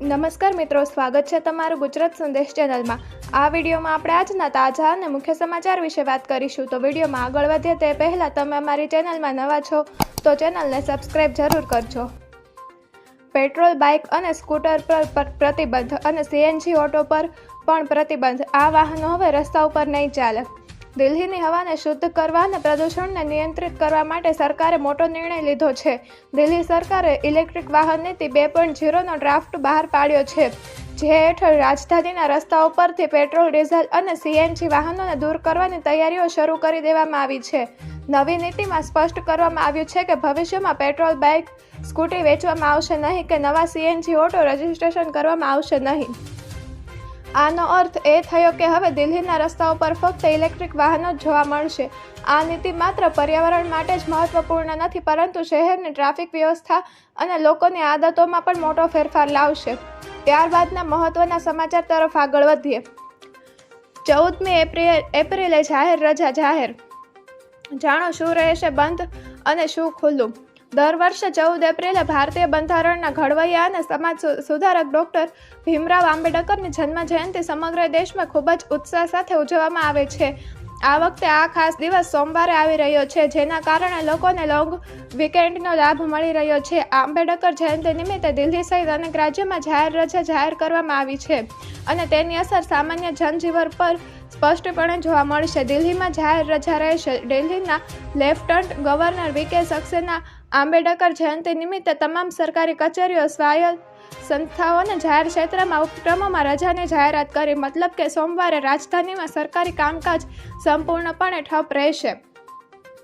નમસ્કાર મિત્રો, સ્વાગત છે તમારું ગુજરાત સંદેશ ચેનલમાં. આ વિડીયોમાં આપણે આજના તાજા અને મુખ્ય સમાચાર વિશે વાત કરીશું. તો વિડીયોમાં આગળ વધીએ તે પહેલાં તમે અમારી ચેનલમાં નવા છો, તો ચેનલને સબસ્ક્રાઈબ જરૂર કરજો. પેટ્રોલ, બાઇક અને સ્કૂટર પર પ્રતિબંધ અને સીએનજી ઓટો પર પણ પ્રતિબંધ. આ વાહનો હવે રસ્તા ઉપર નહીં ચાલે. દિલ્હીની હવાને શુદ્ધ કરવા અને પ્રદૂષણને નિયંત્રિત કરવા માટે સરકારે મોટો નિર્ણય લીધો છે. દિલ્હી સરકારે ઇલેક્ટ્રિક વાહન નીતિ બે પોઈન્ટ ઝીરોનો ડ્રાફ્ટ બહાર પાડ્યો છે, જે હેઠળ રાજધાનીના રસ્તાઓ પરથી પેટ્રોલ, ડીઝલ અને સીએનજી વાહનોને દૂર કરવાની તૈયારીઓ શરૂ કરી દેવામાં આવી છે. નવી નીતિમાં સ્પષ્ટ કરવામાં આવ્યું છે કે ભવિષ્યમાં પેટ્રોલ, બાઇક, સ્કૂટી વેચવામાં આવશે નહીં કે નવા સીએનજી ઓટો રજિસ્ટ્રેશન કરવામાં આવશે નહીં. આનો અર્થ એ થયો કે હવે દિલ્હીના રસ્તાઓ પર ફક્ત ઇલેક્ટ્રિક વાહનો જ જોવા મળશે. આ નીતિ માત્ર પર્યાવરણ માટે જ મહત્વપૂર્ણ નથી, પરંતુ શહેરની ટ્રાફિક વ્યવસ્થા અને લોકોની આદતોમાં પણ મોટો ફેરફાર લાવશે. ત્યારબાદના મહત્વના સમાચાર તરફ આગળ વધીએ. ચૌદમી એપ્રિલ, એપ્રિલે જાહેર રજા જાહેર. જાણો શું રહેશે બંધ અને શું ખુલ્લું? દર વર્ષે ચૌદ એપ્રિલે ભારતીય બંધારણના ઘડવૈયા અને સમાજ સુધારક ડૉક્ટર ભીમરાવ આંબેડકરની જન્મ જયંતિ સમગ્ર દેશમાં ખૂબ જ ઉત્સાહ સાથે ઉજવવામાં આવે છે. આ વખતે આ ખાસ દિવસ સોમવારે આવી રહ્યો છે, જેના કારણે લોકોને લોંગ વીકેન્ડનો લાભ મળી રહ્યો છે. આંબેડકર જયંતિ નિમિત્તે દિલ્હી સહિત અનેક રાજ્યોમાં જાહેર રજા જાહેર કરવામાં આવી છે અને તેની અસર સામાન્ય જનજીવન પર સ્પષ્ટપણે જોવા મળશે. દિલ્હીમાં જાહેર રજા રહેશે. દિલ્હીના લેફ્ટનન્ટ ગવર્નર વીકે સક્સેના આંબેડકર જયંતિ નિમિત્તે તમામ સરકારી કચેરીઓ, સ્વાયત્ત સંસ્થાઓ અને જાહેર ક્ષેત્રમાં ઉપક્રમોમાં રજાની જાહેરાત કરી, મતલબ કે સોમવારે રાજધાનીમાં સરકારી કામકાજ સંપૂર્ણપણે ઠપ રહેશે.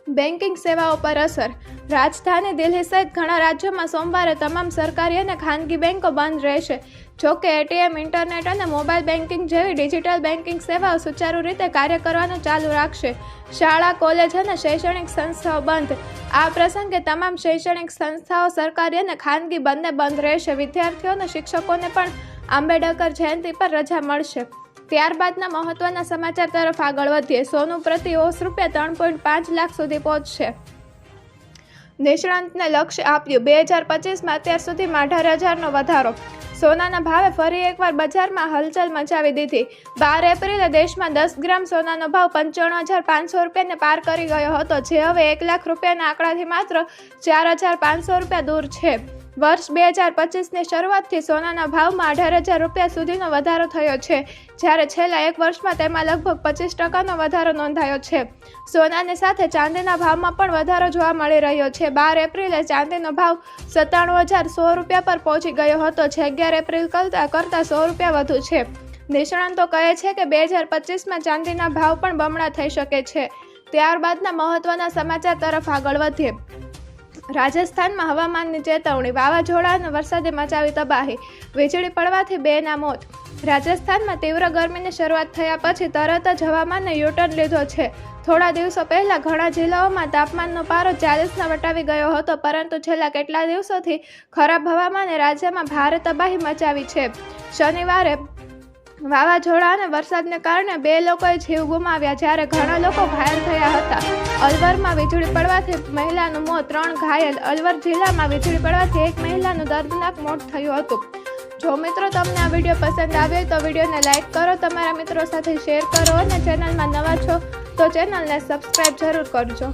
બેન્કિંગ સેવાઓ પર અસર. રાજધાની દિલ્હી સહિત ઘણા રાજ્યોમાં સોમવારે તમામ સરકારી અને ખાનગી બેન્કો બંધ રહેશે. જોકે એટીએમ, ઇન્ટરનેટ અને મોબાઈલ બેન્કિંગ જેવી ડિજિટલ બેન્કિંગ સેવાઓ સુચારુ રીતે કાર્ય કરવાનું ચાલુ રાખશે. શાળા, કોલેજ અને શૈક્ષણિક સંસ્થાઓ બંધ. આ પ્રસંગે તમામ શૈક્ષણિક સંસ્થાઓ, સરકારી અને ખાનગી બંને બંધ રહેશે. વિદ્યાર્થીઓ અને શિક્ષકોને પણ આંબેડકર જયંતિ પર રજા મળશે. ત્યારબાદના મહત્વના સમાચાર તરફ આગળ વધીએ. સોનું પ્રતિ ઓસ રૂપિયા ત્રણ પોઈન્ટ પાંચ લાખ સુધી પહોંચશે. નિષ્ણાંતને લક્ષ્ય આપ્યું. બે હજાર પચીસમાં અત્યાર સુધીમાં અઢાર હજારનો વધારો. સોનાના ભાવે ફરી એકવાર બજારમાં હલચલ મચાવી દીધી. બાર એપ્રિલે દેશમાં દસ ગ્રામ સોનાનો ભાવ પંચાણું હજાર પાંચસો રૂપિયાને પાર કરી ગયો હતો. જે હવે એક લાખ રૂપિયાના આંકડાથી માત્ર ચાર હજાર પાંચસો રૂપિયા દૂર છે. વર્ષ બે હજાર પચીસની શરૂઆતથી સોનાના ભાવમાં અઢાર હજાર રૂપિયા સુધીનો વધારો થયો છે, જ્યારે છેલ્લા એક વર્ષમાં તેમાં લગભગ પચીસ ટકાનો વધારો નોંધાયો છે. સોનાની સાથે ચાંદીના ભાવમાં પણ વધારો જોવા મળી રહ્યો છે. બાર એપ્રિલે ચાંદીનો ભાવ સત્તાણું હજાર સો રૂપિયા પર પહોંચી ગયો હતો, જે અગિયાર એપ્રિલ કરતાં કરતાં સો રૂપિયા વધુ છે. નિષ્ણાંતો કહે છે કે બે હજાર પચીસમાં ચાંદીના ભાવ પણ બમણા થઈ શકે છે. ત્યારબાદના મહત્વના સમાચાર તરફ આગળ વધીએ. રાજસ્થાનમાં હવામાનની ચેતવણી વાવાઝોડા અને વરસાદે મચાવી તબાહી, વીજળી પડવાથી બેના મોત. રાજસ્થાનમાં તીવ્ર ગરમીની શરૂઆત થયા પછી તરત જ હવામાને યુટર્ન લીધો છે. થોડા દિવસો પહેલા ઘણા જિલ્લાઓમાં તાપમાનનો પારો ચાલીસના વટાવી ગયો હતો, પરંતુ છેલ્લા કેટલા દિવસોથી ખરાબ હવામાને રાજ્યમાં ભારે તબાહી મચાવી છે. શનિવારે વાવાઝોડા અને વરસાદને કારણે બે લોકોએ જીવ ગુમાવ્યા જ્યારે ઘણા લોકો ઘાયલ થયા હતા. અલવરમાં વીજળી પડવાથી મહિલાનું મોત, ત્રણ ઘાયલ. અલવર જિલ્લામાં વીજળી પડવાથી એક મહિલાનું દર્દનાક મોત થયું હતું. જો મિત્રો તમને આ વીડિયો પસંદ આવ્યો તો વિડીયોને લાઇક કરો, તમારા મિત્રો સાથે શેર કરો અને ચેનલમાં નવા છો તો ચેનલને સબસ્ક્રાઈબ જરૂર કરજો.